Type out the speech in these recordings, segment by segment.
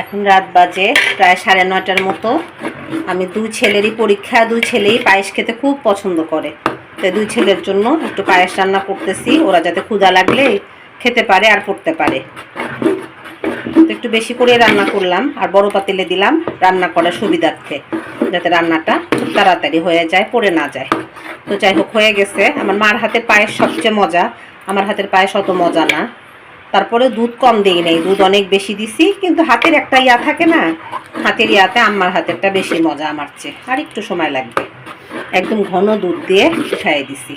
এখন রাত বাজে, প্রায় সাড়ে নয়টার মতো। আমি দুই ছেলেরই পরীক্ষা, দুই ছেলেই পায়েস খেতে খুব পছন্দ করে। তো দুই ছেলের জন্য একটু পায়েস রান্না করতেছি, ওরা যাতে ক্ষুধা লাগলে খেতে পারে আর পড়তে পারে। তো একটু বেশি করে রান্না করলাম, আর বড় পাতিলে দিলাম রান্না করার সুবিধার্থে, যাতে রান্নাটা তাড়াতাড়ি হয়ে যায়, পড়ে না যায়। তো যাই হোক, হয়ে গেছে। আমার মার হাতের পায়েস সবচেয়ে মজা। আমার হাতের পায়েস অত মজা না। তারপরে দুধ কম দিই নেই, দুধ অনেক বেশি দিছি, কিন্তু হাতের একটা ইয়া থাকে না, হাতের ইয়াতে আমার হাতেরটা বেশি মজা আমার চেয়ে আর একটু সময় লাগবে। একদম ঘন দুধ দিয়ে উঠাই দিছি।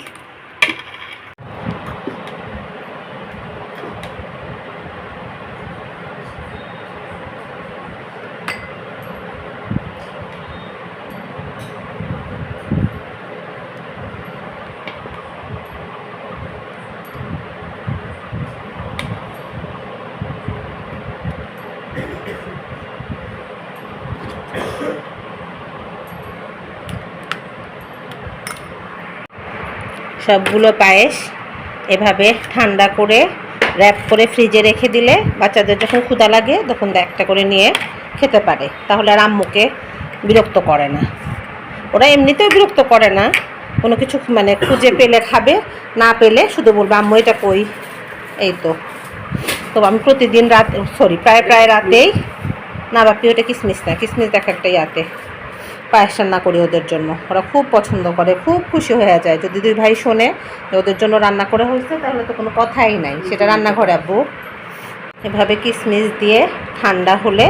সবগুলো পায়েস এভাবে ঠান্ডা করে র্যাপ করে ফ্রিজে রেখে দিলে বাচ্চাদের যখন ক্ষুদা লাগে, তখন একটা করে নিয়ে খেতে পারে। তাহলে আর আম্মুকে বিরক্ত করে না। ওরা এমনিতেও বিরক্ত করে না। কোনো কিছু মানে খুঁজে পেলে খাবে, না পেলে শুধু বলবে, আম্মু, এটা কই? এই তো। তো আমি প্রতিদিন রাত সরি প্রায় প্রায় রাতেই, না বাপি, ওটা কিসমিস না, কিসমিস দেখ একটা ইয়াতে। পায়েস রান্না করি ওদের জন্য। ওরা খুব পছন্দ করে খুব খুশি হয়ে যায়। যদি দুই ভাই শোনে ওদের জন্য রান্না করে হয়েছে তাহলে তো কোনো কথাই নাই। সেটা রান্নাঘরে আব্বু। এভাবে কিশমিশ দিয়ে ঠান্ডা হলে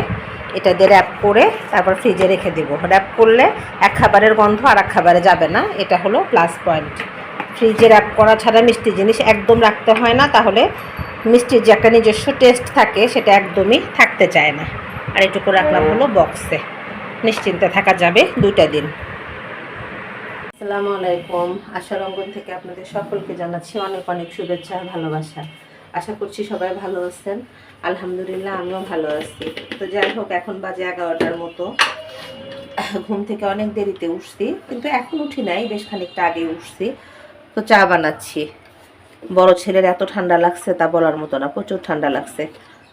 এটা দিয়ে র্যাপ করে তারপর ফ্রিজে রেখে দেবো। র্যাপ করলে এক খাবারের গন্ধ আর এক খাবারে যাবে না। এটা হলো প্লাস পয়েন্ট ফ্রিজে র্যাপ করা ছাড়া মিষ্টি জিনিস একদম রাখতে হয় না। তাহলে মিষ্টির যে একটা নিজস্ব টেস্ট থাকে সেটা একদমই থাকতে চায় না। আর এটুকু রাখলাম হলো বক্সে নিশ্চিন্তে থাকা যাবে দুইটা দিন। আসসালামু আলাইকুম। আশা রঙ্গন থেকে আপনাদের সকলকে জানাচ্ছি অনেক অনেক শুভেচ্ছা ভালোবাসা। আশা করছি সবাই ভালো আছেন। আলহামদুলিল্লাহ, আমিও ভালো আছি। তো যাই হোক, এখন বাজে এগারোটার মতো। ঘুম থেকে অনেক দেরিতে উঠছি, কিন্তু এখন উঠি নাই, বেশ খানিকটা আগে উঠছি। তো চা বানাচ্ছি। বড় ছেলের এত ঠান্ডা লাগছে তা বলার মতো না, প্রচুর ঠান্ডা লাগছে।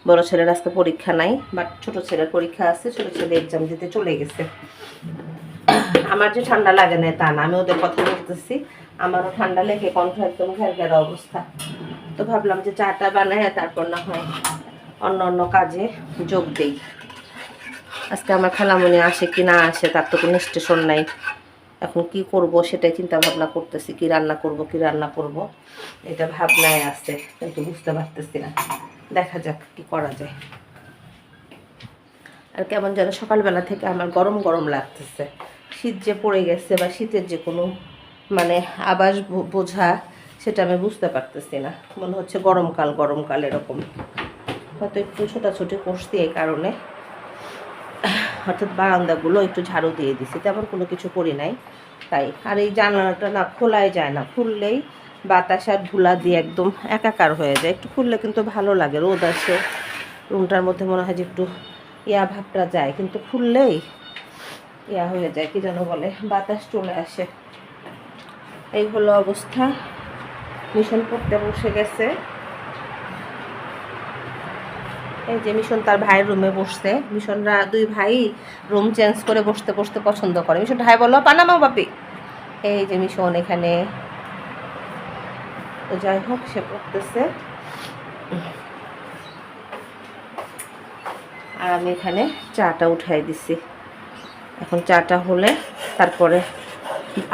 বড় ছেলের আজকে পরীক্ষা নাই বাট ছোট ছেলের পরীক্ষা আছে, ছোট ছেলে এক্সাম দিতে চলে গেছে। আমার যে ঠান্ডা লাগে না তা না, আমি ওদের কথা বলতেছি, আমারও ঠান্ডা লেগে কণ্ঠ একদম ঘের ঘেরা অবস্থা। তো ভাবলাম যে চাটা বানায় তারপর না হয় অন্য অন্য কাজে যোগ দেই। আজকে আমার খালামণি আসে কি না আসে তার তো কোনো স্টেশন নাই। এখন কি করব সেটাই চিন্তা ভাবনা করতেছি, কি রান্না করব, কি রান্না করব। এটা ভাবনায় আছে কিন্তু বুঝতে পারতেছি না। দেখা যাক কি করা যায়। আর কেমন যেন সকালবেলা থেকে আমার গরম গরম লাগতেছে। শীত যে পড়ে গেছে বা শীতের যে কোনো মানে আবাস বোঝা, সেটা আমি বুঝতে পারতেছি না। মনে হচ্ছে গরমকাল গরমকাল এরকম। হয়তো একটু ছোটাছুটি করছি এই কারণে। অর্থাৎ বারান্দাগুলো একটু ঝাড়ু দিয়ে দিছি, তেমন কোনো কিছু করি নাই। তাই, আর এই জানালাটা না খোলাই যায় না, খুললেই বাতাস আর ধুলা দিয়ে একদম একাকার হয়ে যায়। একটু খুললে কিন্তু ভালো লাগে, রোদ আসে, রুমটার মধ্যে মনে হয় যে একটু ইয়া ভাবটা যায়, কিন্তু খুললেই ইয়া হয়ে যায়, কি যেন বলে, বাতাস চলে আসে। এই হলো অবস্থা, মিশন পড়তে বসে গেছে। এই যে মিশন তার ভাইয়ের রুমে বসছে। মিশনরা দুই ভাই রুম চেঞ্জ করে বসতে বসতে পছন্দ করে। মিশন ভাই বলো পানামা বাপি। এই যে মিশন এখানে। তো যাই হোক, সে পড়তেছে আর আমি এখানে চাটা উঠাই দিছি। এখন চাটা হলে তারপরে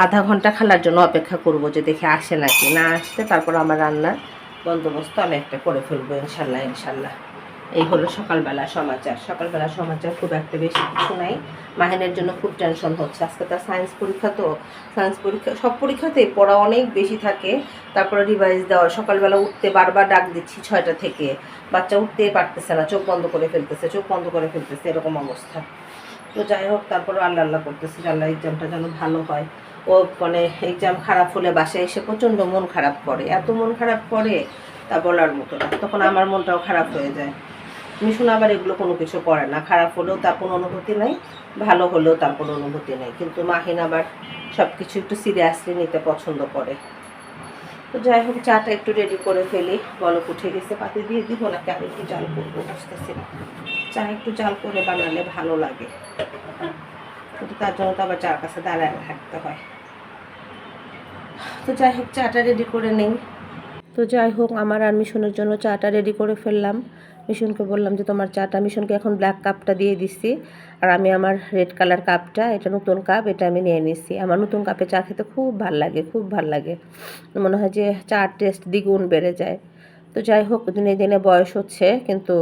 আধা ঘণ্টা খালার জন্য অপেক্ষা করব যে দেখে আসে নাকি না আসতে। তারপর আমার রান্নার বন্দোবস্ত আমি একটা করে ফেলব, ইনশাল্লাহ ইনশাল্লাহ। এই হলো সকালবেলা সমাচার। সকালবেলা সমাচার খুব একটা বেশি কিছু নাই। মাহিনের জন্য খুব টেনশন হচ্ছে। আজকে তার সায়েন্স পরীক্ষা তো। সায়েন্স পরীক্ষা সব পরীক্ষাতেই পড়া অনেক বেশি থাকে। তারপরে রিভাইজ দেওয়া সকালবেলা উঠতে বারবার ডাক দিচ্ছি ছয়টা থেকে। বাচ্চা উঠতেই পারতেছে না। চোখ বন্ধ করে ফেলতেছে, চোখ বন্ধ করে ফেলতেছে, এরকম অবস্থা। তো যাই হোক, তারপরে আল্লাহ আল্লাহ করতেছি আল্লাহ এক্সামটা যেন ভালো হয়। ও মানে এক্সাম খারাপ হলে বাসায় এসে প্রচণ্ড মন খারাপ করে। এত মন খারাপ করে তা বলার মতো না। তখন আমার মনটাও খারাপ হয়ে যায়। মিশুন আবার এগুলো কোনো কিছু করে না। খারাপ হলেও তার কোনো অনুভূতি নাই, ভালো হলেও তার কোনো অনুভূতি নেই। কিন্তু মাহিন আবার সব কিছু একটু সিরিয়াসলি নিতে পছন্দ করে। তো যাই হোক, চাটা একটু রেডি করে ফেলি। বলক উঠে গেছে, পাতি দিয়ে দিব নাকি আমি একটু জাল করব, বুঝতেছি না। চা একটু জাল করে বানালে ভালো লাগে। কিন্তু তার জন্য তো আবার চার কাছে দাঁড়ায় থাকতে হয়। তো যাই হোক, চাটা রেডি করে নেই। তো যাই হোক, আমার আর মিশনের জন্য চাটা রেডি করে ফেললাম। মিশনকে বললাম যে, তোমার চাটা, মিশনকে এখন ব্ল্যাক কাপটা দিয়ে দিচ্ছি আর আমি আমার রেড কালার কাপটা এটা নতুন কাপ এটা আমি নিয়ে নিচ্ছি আমার নতুন কাপে চা খেতে খুব ভালো লাগে, খুব ভালো লাগে। মনে হয় যে চার টেস্ট দ্বিগুণ বেড়ে যায়। তো যাই হোক, দিনে দিনে বয়স হচ্ছে, কিন্তু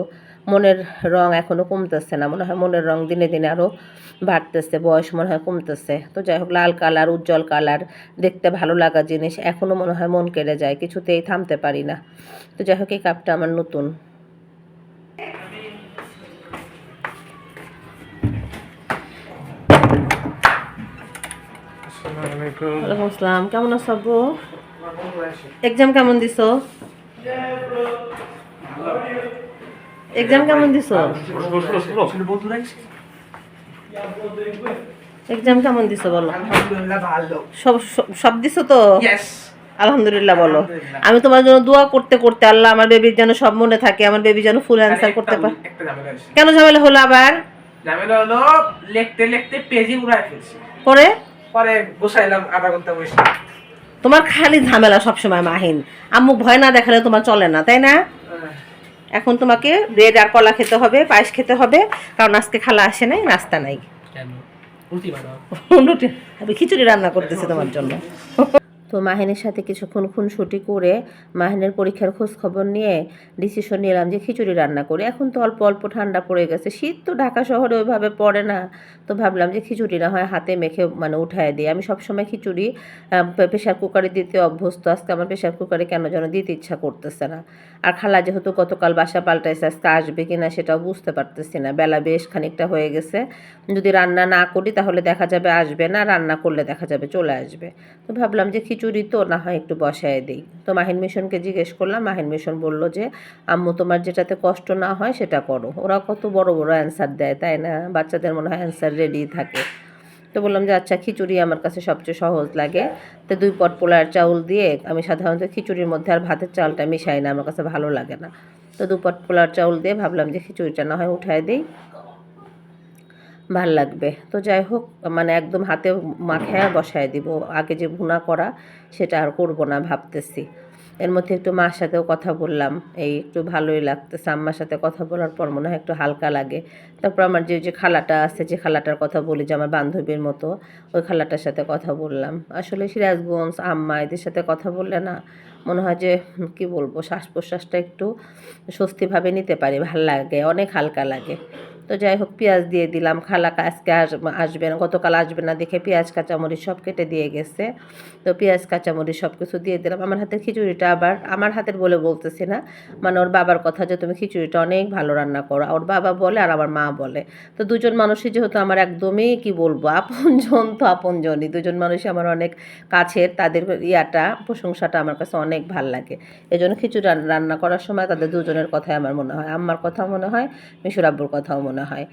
মনের রং এখনও কমতেছে না। মনে হয় মনের রং দিনে দিনে আরও বাড়তেছে, বয়স মনে হয় কমতেছে। তো যাই হোক, লাল কালার, উজ্জ্বল কালার, দেখতে ভালো লাগা জিনিস এখনও মনে হয় মন কেড়ে যায়, কিছুতেই থামতে পারি না। তো যাই হোক, এই কাপটা আমার নতুন। ওয়ালাইকুম আসসালাম কেমন আছো আব্বু এক্সাম কেমন দিছো? এক্সাম কেমন দিছো? এক্সাম কেমন দিছো বলো? আলহামদুলিল্লাহ সব সব- সব দিছো তো? আলহামদুলিল্লাহ বলো। আমি তোমার জন্য দোয়া করতে করতে আল্লাহ আমার বেবির যেন সব মনে থাকে আমার বেবি যেন ফুল অ্যান্সার করতে পারে। কেন ঝামেলা হলো আবার? ঝামেলা হলো লিখতে লিখতে পেজই উড়াই ফেলছি। পরে? পরে গোসাইলাম আধা ঘণ্টা বসে। তোমার খালি ঝামেলা সবসময় মাহিন। আম্মু ভয় না দেখালে তোমার চলে না তাই না? এখন তোমাকে ব্রেড আর কলা খেতে হবে পায়েস খেতে হবে কারণ আজকে খালা আসে নাই নাস্তা নাই। রুটি রুটি খিচুড়ি রান্না করতেছে তোমার জন্য। তো মাহিনের সাথে কিছুক্ষণ খুনসুটি করে মাহিনের পরীক্ষার খোঁজ খবর নিয়ে ডিসিশন নিলাম যে খিচুড়ি রান্না করি। এখন তো অল্প অল্প ঠান্ডা পড়ে গেছে। শীত তো ঢাকা শহরে ওইভাবে পড়ে না। তো ভাবলাম যে খিচুড়ি না হয় হাতে মেখে মানে উঠায় দিই। আমি সবসময় খিচুড়ি প্রেশার কুকারে দিতে অভ্যস্ত। আজকে আমার প্রেশার কুকারে কেন যেন দিতে ইচ্ছা করতেছে না। আর খালা যেহেতু গতকাল বাসা পাল্টাইছে, আজকে আসবে কি না সেটাও বুঝতে পারতেছি না। বেলা বেশ খানিকটা হয়ে গেছে। যদি রান্না না করি তাহলে দেখা যাবে আসবে না, রান্না করলে দেখা যাবে চলে আসবে। তো ভাবলাম যে খিচুড়ি তো না হয় একটু বসায় দিই। তো মাহিন মিশনকে জিজ্ঞেস করলাম, মাহিন মিশন বলল যে, আম্মু, তোমার যেটাতে কষ্ট না হয় সেটা করো। ওরা কত বড় বড় অ্যান্সার দেয়, তাই না? বাচ্চাদের মনে হয় অ্যান্সার রেডি থাকে। তো বললাম যে আচ্ছা খিচুড়ি আমার কাছে সবচেয়ে সহজ লাগে। তো দুই পট পোলার চাউল দিয়ে আমি সাধারণত খিচুড়ির মধ্যে আর ভাতের চালটা মিশাই না, আমার কাছে ভালো লাগে না। তো দু পট পোলার চাউল দিয়ে ভাবলাম যে, খিচুড়িটা না হয় উঠায় দিই। ভালো লাগবে। তো যাই হোক মানে একদম হাতে মাখায় বসায় দিব। আগে যে ভুনা করা, সেটা আর করব না ভাবতেছি। এর মধ্যে একটু মার সাথেও কথা বললাম। এই একটু ভালোই লাগতেছে। আম্মার সাথে কথা বলার পর মনে হয় একটু হালকা লাগে। তারপর আমার যে যে খালাটা আছে, যে খালাটার কথা বলি, যে আমার বান্ধবীর মতো, ওই খালাটার সাথে কথা বললাম। আসলে সিরাজগঞ্জ, আম্মা এদের সাথে কথা বললে না, মনে হয় যে কি বলব? শ্বাস প্রশ্বাসটা একটু স্বস্তিভাবে নিতে পারি। ভালো লাগে, অনেক হালকা লাগে। তো যাই হোক, পেঁয়াজ দিয়ে দিলাম। খালা আজকে আস- আসবে না, গতকাল আসবে না দেখে পেঁয়াজ, কাঁচামরিচ সব কেটে দিয়ে গেছে। তো পেঁয়াজ, কাঁচামরিচ সব কিছু দিয়ে দিলাম। আমার হাতের খিচুড়িটা আবার, আমার হাতের বলে বলতেছি না। মানে ওর বাবার কথা যে তুমি খিচুড়িটা অনেক ভালো রান্না করো। ওর বাবা বলে আর আমার মা বলে। তো দুজন মানুষই যেহেতু আমার একদমই, কি বলব, আপনজন তো আপনজনই। দুজন মানুষই আমার অনেক কাছের, তাদের ইয়াটা, প্রশংসাটা আমার কাছে অনেক ভালো লাগে। এই জন্য খিচুড়ি রান্না করার সময় তাদের দুজনের কথাই আমার মনে হয়। আম্মার কথাও মনে হয়, মিশুর আব্বুর কথাও মনে হয়।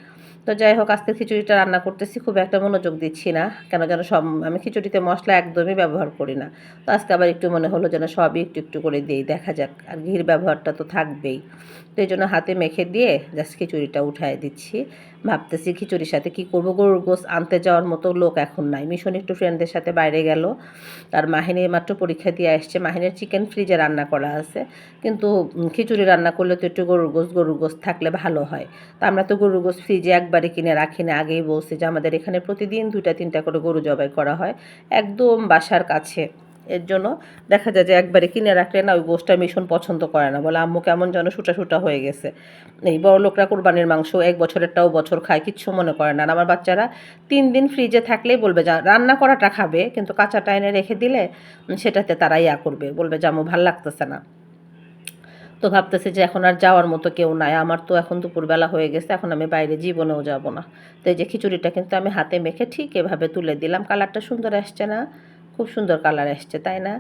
তো যাই হোক, আজকে খিচুড়িটা রান্না করতেছি, খুব একটা মনোযোগ দিচ্ছি না, কেন যেন সব, আমি খিচুড়িতে মশলা একদমই ব্যবহার করি না। তো আজকে আবার একটু মনে হলো যেন সবই একটু একটু করে দিই, দেখা যাক, আর ঘির ব্যবহারটা তো থাকবেই। তো এই জন্য হাতে মেখে দিয়ে জাস্ট খিচুড়িটা উঠায় দিচ্ছি। ভাবতেছি খিচুড়ির সাথে কি করব? গরুর গোস আনতে যাওয়ার মতো লোক এখন নাই। মিশন একটু ফ্রেন্ডদের সাথে বাইরে গেল। তার মাহিনী মাত্র পরীক্ষা দিয়ে আসছে। মাহিনের চিকেন ফ্রিজে রান্না করা আছে। কিন্তু খিচুড়ি রান্না করলে তো একটু গরুর গোস গরুর গোস থাকলে ভালো হয়। তো আমরা তো গরুর গোস ফ্রিজে একবারে কিনে রাখি না, আগেই বলছি যে আমাদের এখানে প্রতিদিন দুইটা, তিনটা করে গরু জবাই করা হয় একদম বাসার কাছে। এর জন্য দেখা যায় যে একবারে কিনে রাখলে না ওই গোষ্ঠটা ভীষণ পছন্দ করে না। বলে, আম্মু, কেমন যেন সুটা সুটা হয়ে গেছে। এই বড় লোকরা কোরবানির মাংস এক বছরেরটাও বছর খায়, কিচ্ছু মনে করে না। আমার বাচ্চারা তিন দিন ফ্রিজে থাকলেই বলবে যা, রান্না করাটা খাবে, কিন্তু কাঁচাটা এনে রেখে দিলে সেটাতে তারা ইয়া করবে। বলবে যে, আম্মু, ভালো লাগতেছে না। তো ভাবতেছে যে এখন আর যাওয়ার মতো কেউ নাই। আমার তো এখন দুপুরবেলা হয়ে গেছে, এখন আমি বাইরে জীবনেও যাব না। তো এই যে খিচুড়িটা কিন্তু আমি হাতে মেখে ঠিক এভাবে তুলে দিলাম। কালারটা সুন্দর আসছে না, খুব সুন্দর কালার আসছে, তাই না?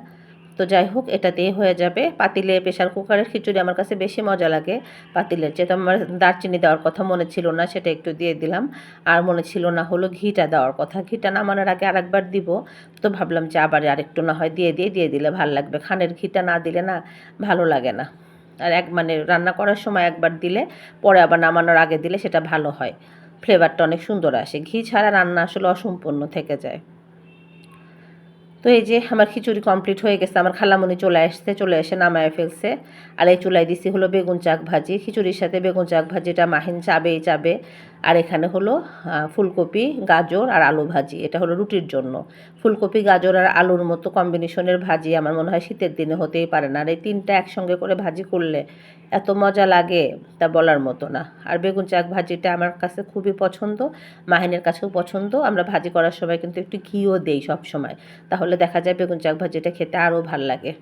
তো যাই হোক, এটাতেই হয়ে যাবে। পাতিলে প্রেশার কুকারের খিচুড়ি আমার কাছে বেশি মজা লাগে। পাতিলের যেহেতু আমার দারচিনি দেওয়ার কথা মনে ছিল না, সেটা একটু দিয়ে দিলাম। আর মনে ছিল না হলো ঘিটা দেওয়ার কথা। ঘিটা নামানোর আগে আরেকবার দিব। তো ভাবলাম যে আবার আরেকটু না হয় দিয়ে দিয়ে দিয়ে দিলে ভালো লাগবে। খানের ঘিটা না দিলে না ভালো লাগে না। আর এক মানে রান্না করার সময় একবার দিলে, পরে আবার নামানোর আগে দিলে সেটা ভালো হয়। ফ্লেভারটা অনেক সুন্দর আসে। ঘি ছাড়া রান্না আসলে অসম্পূর্ণ থেকে যায়। তো এই যে আমার খিচুড়ি কমপ্লিট হয়ে গেছে, আমার খালামণি চলে আসছে, চলে এসে নামায় ফেলছে। আর এই চুলাই দিছি হলো বেগুন চাক ভাজি। খিচুড়ির সাথে বেগুন চাক ভাজিটা মাহিন চাবেই চাবে। আর এখানে হলো ফুলকপি, গাজর আর আলু ভাজি। এটা হলো রুটির জন্য। ফুলকপি, গাজর আর আলুর মতো কম্বিনেশনের ভাজি আমার মনে হয় শীতের দিনে হতেই পারে না। আর এই তিনটা একসঙ্গে করে ভাজি করলে এত মজা লাগে, তা বলার মতো না। আর বেগুন চাক ভাজিটা আমার কাছে খুবই পছন্দ, মাহিনের কাছেও পছন্দ। আমরা ভাজি করার সময় কিন্তু একটু ঘিও দেই সব সময় তাহলে দেখা যায় বেগুন চাক ভাজিটা খেতে আরও ভালো লাগে।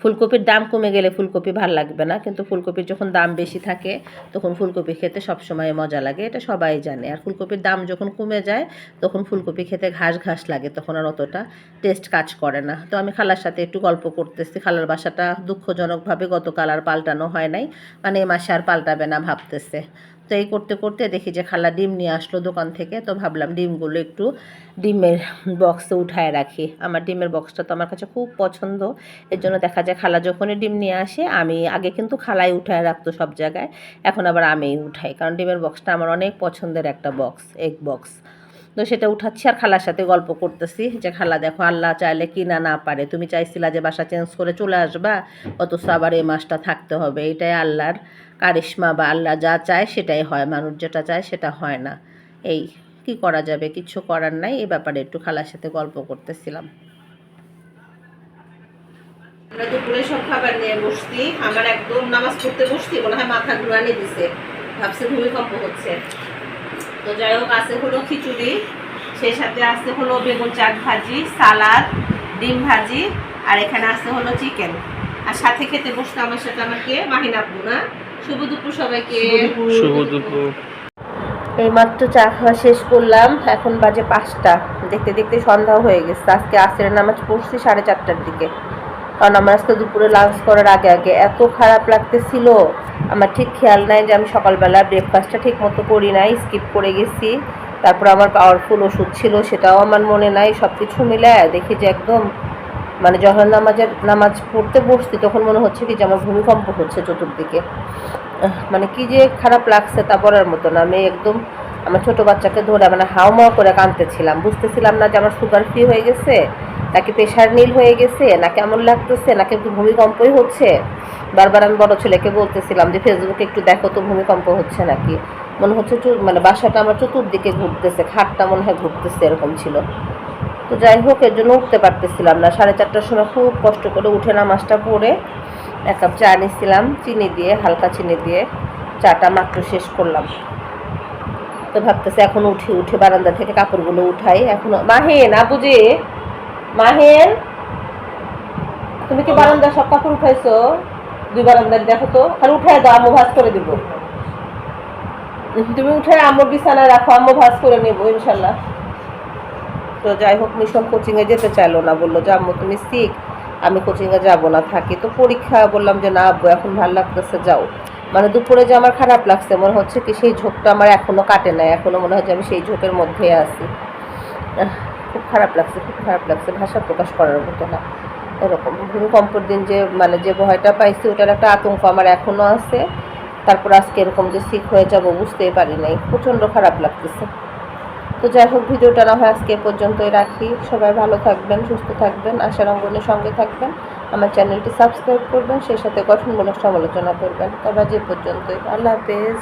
ফুলকপির দাম কমে গেলে ফুলকপি ভালো লাগবে না, কিন্তু ফুলকপির যখন দাম বেশি থাকে, তখন ফুলকপি খেতে সবসময় মজা লাগে, এটা সবাই জানে। আর ফুলকপির দাম যখন কমে যায়, তখন ফুলকপি খেতে ঘাস ঘাস লাগে, তখন আর অতটা টেস্ট কাজ করে না। তো আমি খালার সাথে একটু গল্প করতেছি, খালার বাসাটা দুঃখজনকভাবে গতকাল আর পাল্টানো হয় নাই মানে এ মাসে আর পাল্টাবে না ভাবতেছে। তো এই করতে করতে দেখি যে খালা ডিম নিয়ে আসলো দোকান থেকে, তো ভাবলাম ডিমগুলো একটু ডিমের বক্সে উঠায় রাখি। আমার ডিমের বক্সটা তো আমার কাছে খুব পছন্দ। এর জন্য দেখা যায় খালা যখনই ডিম নিয়ে আসে, আমি আগে কিন্তু খালাই উঠায় রাখতো সব জায়গায়, এখন আবার আমিই উঠাই। কারণ ডিমের বক্সটা আমার অনেক পছন্দের একটা বক্স এগ বক্স তো সেটা উঠাচ্ছি আর খালার সাথে গল্প করতেছি যে, খালা, দেখো, আল্লাহ চাইলে কি না না পারে। তুমি চাইছিলা যে বাসা চেঞ্জ করে চলে আসবা, অথচ আবার এই মাসটা থাকতে হবে। এটাই আল্লাহর কারিশ্মা বা আল্লাহ যা চায় সেটাই হয়, মানুষ যেটা চায় সেটা হয় না। এই কি করা যাবে? কিছু করার নাই এই ব্যাপারে একটু খালার সাথে গল্প করতেছিলাম। আমরা দুপুরে সব খাবার নিয়ে বসছি, আমার একদম নামাজ পড়তে বসছি, মনে হয় মাথা ঘুরানি দিছে, ভাবছে ভূমিকম্প হচ্ছে। তো যাই হোক, আছে হলো খিচুড়ি, সেই সাথে আছে হলো বেগুন চাক ভাজি, সালাদ, ডিম ভাজি, আর এখানে আছে হলো চিকেন। আর সাথে খেতে বসতে আমার সাথে আমাকে মাহিনাপু না? শুভ দুপুর সবাইকে। শুভ দুপুর। এই মাত্র চা খাওয়া শেষ করলাম এখন বাজে পাঁচটা। দেখতে দেখতে সন্ধ্যা হয়ে গেছে। আজকে আসরের নামাজ পড়ছি সাড়ে চারটার দিকে। কারণ আমার আজকে দুপুরে লাঞ্চ করার আগে আগে এত খারাপ লাগতেছিল। আমার ঠিক খেয়াল নাই যে আমি সকালবেলা ব্রেকফাস্টটা ঠিক মতো করি নাই স্কিপ করে গেছি। তারপর আমার পাওয়ারফুল ওষুধ ছিল সেটাও আমার মনে নাই। সব কিছু মিলে দেখি যে একদম মানে যখন নামাজের নামাজ পড়তে বসছি, তখন মনে হচ্ছে কি যে আমার ভূমিকম্প হচ্ছে চতুর্দিকে। মানে কি যে খারাপ লাগছে তা বলার মতো না। আমি একদম আমার ছোট বাচ্চাকে ধরে মানে হাওমাও করে কাঁদতেছিলাম। বুঝতেছিলাম না যে আমার সুগার ফ্রি হয়ে গেছে, নাকি প্রেশার নীল হয়ে গেছে, না কেমন লাগতেছে, নাকি একটু ভূমিকম্পই হচ্ছে। বারবার আমি বড় ছেলেকে বলতেছিলাম যে, ফেসবুকে একটু দেখো তো ভূমিকম্প হচ্ছে নাকি? মনে হচ্ছে মানে বাসাটা আমার চতুর্দিকে ঘুরতেছে, খাটটা মনে হয় ঘুরতেছে, এরকম ছিল। তো যাই হোক, এর জন্য উঠতে পারতেছিলাম না। সাড়ে চারটার সময় খুব কষ্ট করে উঠে নামাজটা পড়ে এক কাপ চা নিয়েছিলাম চিনি দিয়ে, হালকা চিনি দিয়ে। চাটা মাত্র শেষ করলাম। তো ভাবতেছি এখন উঠি, উঠে বারান্দা থেকে কাপড়গুলো উঠাই। এখনও মাহেন আবুজি মাহেন তুমি কি বারান্দা সব কাপড় উঠাইছো? দুই বারান্দার দেখো তো। খালি উঠাই দাও, আম্মু ভাজ করে দিব। তুমি উঠে আম্মুর বিছানায় রাখো, আম্মু ভাজ করে নেব, ইনশাল্লাহ। তো যাই হোক, মিশন কোচিংয়ে যেতে চাইলো না। বলল যে আম্মু তুমি শিখ আমি কোচিংয়ে যাব না, থাকি। তো পরীক্ষা বললাম যে, না আব্বু, এখন ভালো লাগতেছে, যাও। মানে দুপুরে যে আমার খারাপ লাগছে, মনে হচ্ছে কি সেই ঝোঁকটা আমার এখনও কাটে নাই। এখনও মনে হচ্ছে আমি সেই ঝোঁকের মধ্যে আছি। খুব খারাপ লাগছে, খুব খারাপ লাগছে। ভাষা প্রকাশ করার মতো না। এরকম। ভূমিকম্পের দিন যে মানে যে ভয়টা পাইছি, ওটার একটা আতঙ্ক আমার এখনও আছে। তারপর আজকে এরকম যে শিখ হয়ে যাব, বুঝতেই পারি নাই। প্রচণ্ড খারাপ লাগতেছে। তো যাই হোক, ভিডিওটা না হয় আজকে পর্যন্তই রাখি। সবাই ভালো থাকবেন, সুস্থ থাকবেন আশার অঙ্গনের সঙ্গে থাকবেন। আমার চ্যানেলটি সাবস্ক্রাইব করবেন, সেই সাথে গঠনমূলক সমালোচনা করবেন। তবে যে পর্যন্তই। আল্লাহ হাফেজ।